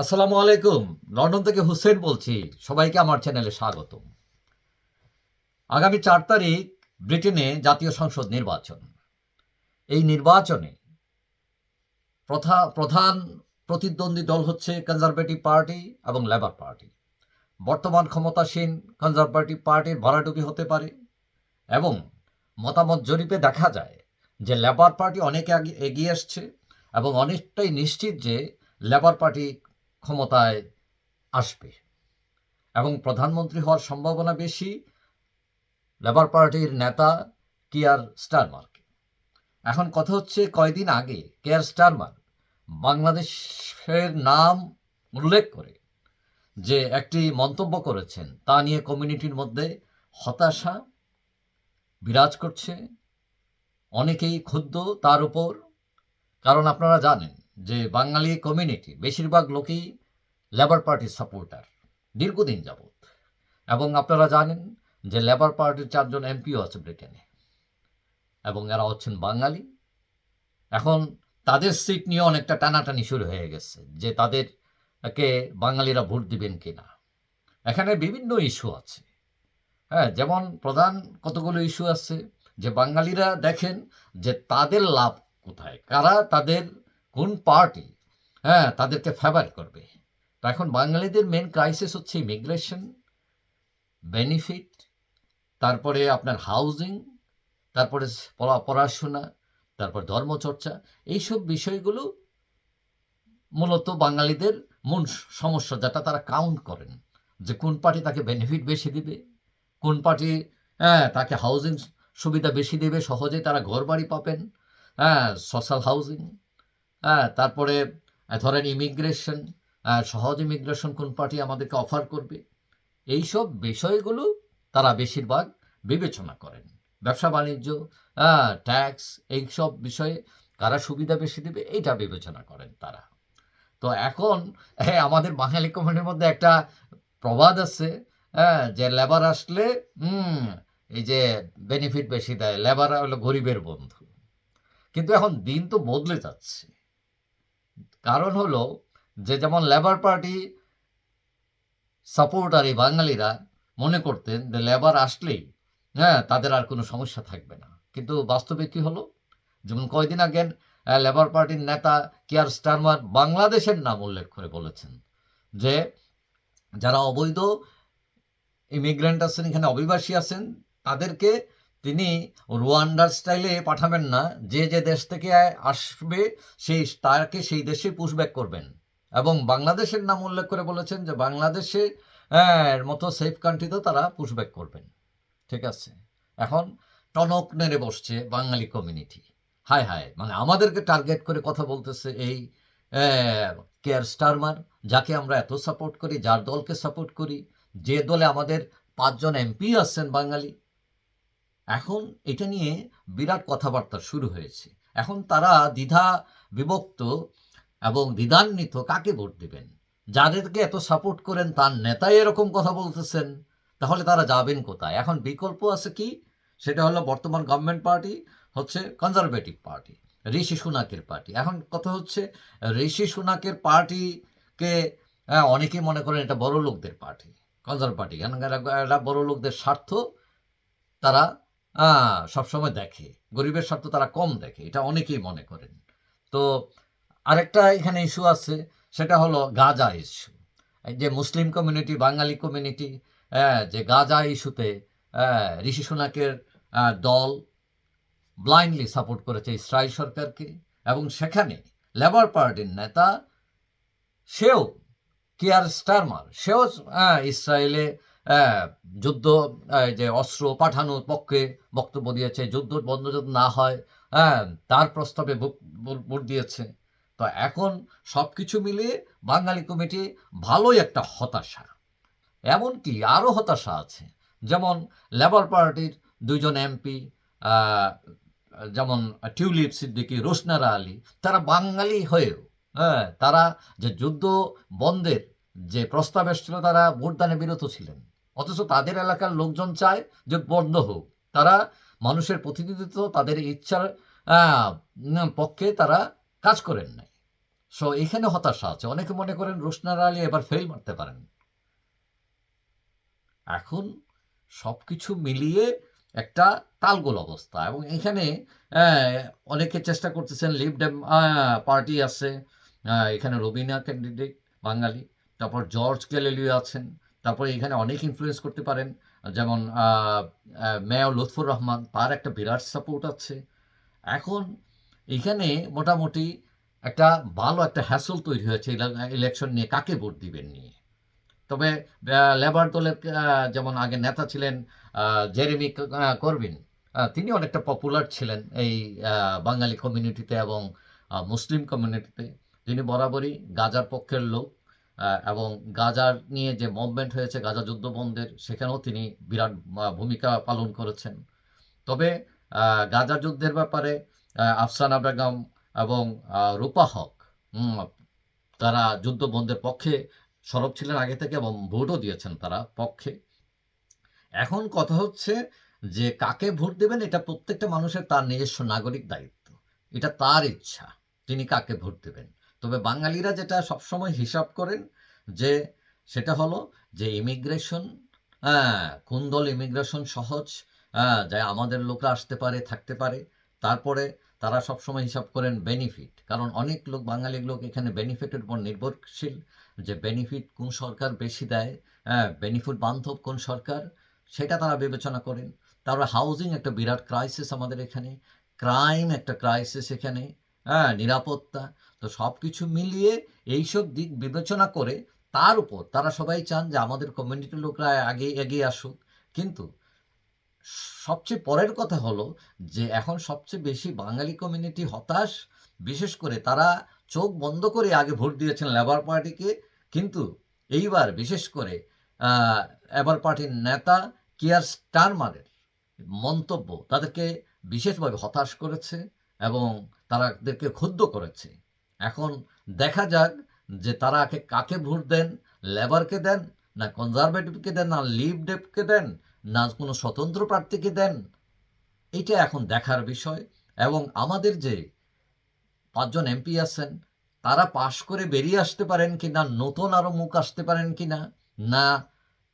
আসসালামু আলাইকুম, লন্ডন থেকে হুসেন বলছি, সবাইকে আমার চ্যানেলে স্বাগত আগামী চার তারিখ ব্রিটেনে জাতীয় সংসদ নির্বাচন। এই নির্বাচনে প্রথা- প্রধান প্রতিদ্বন্দ্বী দল হচ্ছে কনজারভেটিভ পার্টি এবং লেবার পার্টি বর্তমান ক্ষমতাসীন কনজারভেটিভ পার্টির ভরাডুবি হতে পারে এবং মতামত জরিপে দেখা যায় যে লেবার পার্টি অনেক এগিয়ে আসছে এবং অনেকটাই নিশ্চিত যে লেবার পার্টি ক্ষমতায় আসবে। এবং প্রধানমন্ত্রী হওয়ার সম্ভাবনা বেশি লেবার পার্টির নেতা কিয়ার স্টারমারকে এখন কথা হচ্ছে কয়দিন আগে কেয়ার স্টারমার বাংলাদেশের নাম উল্লেখ করে যে একটি মন্তব্য করেছেন, তা নিয়ে কমিউনিটির মধ্যে হতাশা বিরাজ করছে। অনেকেই ক্ষুব্ধ তার উপর। কারণ আপনারা জানেন যে বাঙালি কমিউনিটি বেশিরভাগ লোকই লেবার পার্টির সাপোর্টার দীর্ঘদিন যাবৎ। এবং আপনারা জানেন যে লেবার পার্টির চারজন এমপিও আছে ব্রিটেনে। এবং এরা হচ্ছেন বাঙালি। এখন তাদের সিট নিয়ে অনেকটা টানাটানি শুরু হয়ে গেছে যে তাদেরকে বাঙালিরা ভোট দিবেন কি না এখানে বিভিন্ন ইস্যু আছে। হ্যাঁ যেমন প্রধান কতগুলো ইস্যু আছে? যে বাঙালিরা দেখেন যে তাদের লাভ কোথায়? কারা তাদের কোন পার্টি হ্যাঁ তাদেরকে ফেভার করবে। তো এখন বাঙালিদের মেন ক্রাইসিস হচ্ছে ইমিগ্রেশন বেনিফিট তারপরে আপনার হাউজিং তারপরে পড়া- পড়াশোনা, তারপর ধর্মচর্চা, এইসব বিষয়গুলো মূলত বাঙালিদের মূল সমস্যা যেটা তারা কাউন্ট করেন, যে কোন পার্টি তাকে বেনিফিট বেশি দিবে, কোন পার্টি হ্যাঁ তাকে হাউজিং সুবিধা বেশি দেবে সহজে তারা ঘর বাড়ি পাবেন হ্যাঁ সোশ্যাল হাউজিং হ্যাঁ তারপরে ধরেন ইমিগ্রেশন সহজ ইমিগ্রেশন কোন পার্টি আমাদেরকে অফার করবে? এইসব বিষয়গুলো তারা বেশিরভাগ বিবেচনা করেন। ব্যবসা বাণিজ্য ট্যাক্স এইসব বিষয়ে কারা সুবিধা বেশি দেবে এইটা বিবেচনা করেন তারা। তো এখন হ্যাঁ আমাদের বাঙালি কমিউনিটির মধ্যে একটা প্রবাদ আছে হ্যাঁ যে লেবার আসলে, হুম, এই যে বেনিফিট বেশি দেয় লেবার হলো গরিবের বন্ধু। কিন্তু এখন দিন তো বদলে যাচ্ছে। কারণ হলো যে যেমন লেবার পার্টি সাপোর্টার এই বাঙালিরা মনে করতেন যে লেবার আসলেই হ্যাঁ তাদের আর কোনো সমস্যা থাকবে না। কিন্তু বাস্তবে কি হলো? যেমন কয়দিন আগে লেবার পার্টির নেতা কিয়ার স্টারমার বাংলাদেশের নাম উল্লেখ করে বলেছেন যে যারা অবৈধ ইমিগ্রেন্ট আছেন, এখানে অভিবাসী আছেন, তাদেরকে তিনি রোয়ান্ডার স্টাইলে পাঠাবেন না যে যে দেশ থেকে আসবে সেই তাকে সেই দেশে পুশব্যাক করবেন। এবং বাংলাদেশের নাম উল্লেখ করে বলেছেন যে বাংলাদেশে হ্যাঁ, মতো সেফ কান্ট্রিতেও তারা পুশব্যাক করবেন। ঠিক আছে? এখন টনক নেড়ে বসছে বাঙালি কমিউনিটি হায় হায় মানে আমাদেরকে টার্গেট করে কথা বলতেছে এই কেয়ার স্টারমার যাকে আমরা এত সাপোর্ট করি যার দলকে সাপোর্ট করি যে দলে আমাদের পাঁচজন এমপি আছেন বাঙালি এখন এটা নিয়ে বিরাট কথাবার্তা শুরু হয়েছে। এখন তারা দ্বিধা বিভক্ত এবং দ্বিধান্বিত কাকে ভোট দেবেন? যাদেরকে এত সাপোর্ট করেন, তার নেতাই এরকম কথা বলতেছেন, তাহলে তারা যাবেন কোথায়? এখন বিকল্প আছে কি? সেটা হলো বর্তমান গভর্নমেন্ট পার্টি হচ্ছে কনজারভেটিভ পার্টি ঋষি সুনাকের পার্টি এখন কথা হচ্ছে, ঋষি সুনাকের পার্টিকে অনেকেই মনে করেন এটা বড় লোকদের পার্টি কনজার পার্টি এরা- বড় লোকদের স্বার্থ, তারা সবসময় দেখে। গরিবের স্বার্থ তারা কম দেখে, এটা অনেকেই মনে করেন। তো আরেকটা এখানে ইস্যু আছে, সেটা হলো গাজা ইস্যু যে মুসলিম কমিউনিটি বাঙালি কমিউনিটি যে গাজা ইস্যুতে ঋষি সুনাকের দল ব্লাইন্ডলি সাপোর্ট করেছে ইসরায়েল সরকারকে এবং সেখানে লেবার পার্টির নেতা সেও কিয়ার স্টারমার সেও ইসরায়েলে যুদ্ধ আহ, যে অস্ত্র পাঠানোর পক্ষে বক্তব্য দিয়েছে যুদ্ধ বন্ধ যদি না হয় হ্যাঁ তার প্রস্তাবে ভোট- দিয়েছে। তো এখন সব কিছু মিলিয়ে বাঙালি কমিটি ভালোই একটা হতাশা। এমনকি আরও হতাশা আছে। যেমন লেবার পার্টির দুইজন এমপি যেমন টিউলিপ সিদ্দিকি রোশনারা আলী তারা বাঙালি হয়েও হ্যাঁ তারা যে যুদ্ধ বন্ধের যে প্রস্তাব এসেছিল তারা ভোটদানে বিরত ছিলেন। অথচ তাদের এলাকার লোকজন চায় যে বন্ধ হোক। তারা মানুষের প্রতিনিধিত্ব, তাদের ইচ্ছার পক্ষে তারা কাজ করেন নাই। সো এখানে হতাশা আছে। অনেকে মনে করেন রোশনার আলী এবার ফেল মারতে পারেন। এখন সব কিছু মিলিয়ে একটা তালগোল অবস্থা এবং এখানে অনেকে চেষ্টা করতেছেন লিভ ডেম পার্টি আছে এখানে রবিনা ক্যান্ডিডেট বাঙালি। তারপর জর্জ গ্যালিলিও আছেন। তারপর এখানে অনেক ইনফ্লুয়েন্স করতে পারেন। যেমন মেয়র লুৎফুর রহমান, তার একটা বিরাট সাপোর্ট আছে। এখন এখানে মোটামুটি একটা ভালো একটা হ্যাসল তৈরি হয়েছে ইলেকশন নিয়ে, কাকে ভোট দিবেন নিয়ে? তবে লেবার দলের যেমন আগে নেতা ছিলেন জেরেমি করবিন তিনি অনেকটা পপুলার ছিলেন এই বাঙালি কমিউনিটিতে এবং মুসলিম কমিউনিটিতে তিনি বরাবরই গাজার পক্ষের লোক। এবং গাজার নিয়ে যে মুভমেন্ট হয়েছে, গাজা যুদ্ধ বন্ধের সেখানেও তিনি বিরাট ভূমিকা পালন করেছেন। তবে গাজা যুদ্ধের ব্যাপারে আফসানা বেগম এবং রূপা হক তারা যুদ্ধ বন্ধের পক্ষে সরব ছিলেন আগে থেকে এবং ভোটও দিয়েছেন তারা পক্ষে। এখন কথা হচ্ছে যে, কাকে ভোট দেবেন এটা প্রত্যেকটা মানুষের তার নিজস্ব নাগরিক দায়িত্ব। এটা তার ইচ্ছা। তিনি কাকে ভোট দেবেন? তবে বাঙালিরা যেটা সবসময় হিসাব করেন যে সেটা হলো যে ইমিগ্রেশন হ্যাঁ কোন দল ইমিগ্রেশন সহজ হ্যাঁ আমাদের লোকরা আসতে পারে, থাকতে পারে, তারপরে তারা সবসময় হিসাব করেন বেনিফিট কারণ অনেক লোক, বাঙালি লোক এখানে বেনিফিটের উপর নির্ভরশীল যে বেনিফিট কোন সরকার বেশি দেয় হ্যাঁ বেনিফিট বান্ধব কোন সরকার, সেটা তারা বিবেচনা করেন। তারপরে হাউজিং একটা বিরাট ক্রাইসিস আমাদের এখানে ক্রাইম একটা ক্রাইসিস এখানে হ্যাঁ নিরাপত্তা। তো সব কিছু মিলিয়ে এইসব দিক বিবেচনা করে তার উপর তারা সবাই চান যে আমাদের কমিউনিটির লোকরা আগে, এগিয়ে আসুক। কিন্তু সবচেয়ে পরের কথা হলো যে এখন সবচেয়ে বেশি বাঙালি কমিউনিটি হতাশ। বিশেষ করে তারা চোখ বন্ধ করে আগে ভোট দিয়েছেন লেবার পার্টিকে কিন্তু এইবার বিশেষ করে লেবার পার্টির নেতা কিয়ার স্টারমারের মন্তব্য তাদেরকে বিশেষভাবে হতাশ করেছে এবং তারাদেরকে ক্ষুব্ধ করেছে। এখন দেখা যাক যে তারা আগে কাকে ভোট দেন লেবারকে দেন, না কনজারভেটিভকে দেন, না লিভ ডেপকে দেন, না কোনো স্বতন্ত্র প্রার্থীকে দেন, এটা এখন দেখার বিষয়। এবং আমাদের যে পাঁচজন এমপি আছেন, তারা পাশ করে বেরিয়ে আসতে পারেন কি না, নতুন আরও মুখ আসতে পারেন কি না না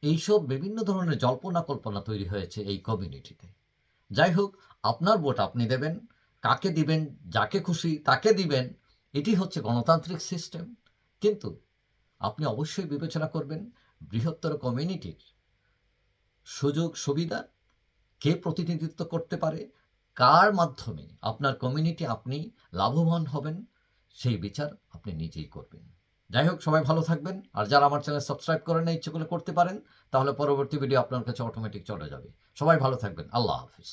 এইসব বিভিন্ন ধরনের জল্পনা কল্পনা তৈরি হয়েছে এই কমিউনিটিতে যাই হোক, আপনার ভোট আপনি দেবেন কাকে দিবেন, যাকে খুশি তাকে দিবেন, এটি হচ্ছে গণতান্ত্রিক সিস্টেম কিন্তু আপনি অবশ্যই বিবেচনা করবেন বৃহত্তর কমিউনিটির সুযোগ সুবিধা কে প্রতিনিধিত্ব করতে পারে, কার মাধ্যমে আপনার কমিউনিটি আপনি লাভবান হবেন, সেই বিচার আপনি নিজেই করবেন। যাই হোক, সবাই ভালো থাকবেন, আর যারা আমার চ্যানেল সাবস্ক্রাইব করেন না ইচ্ছে করলে করতে পারেন, তাহলে পরবর্তী ভিডিও আপনার কাছে অটোমেটিক চলে যাবে। সবাই ভালো থাকবেন, আল্লাহ হাফিজ।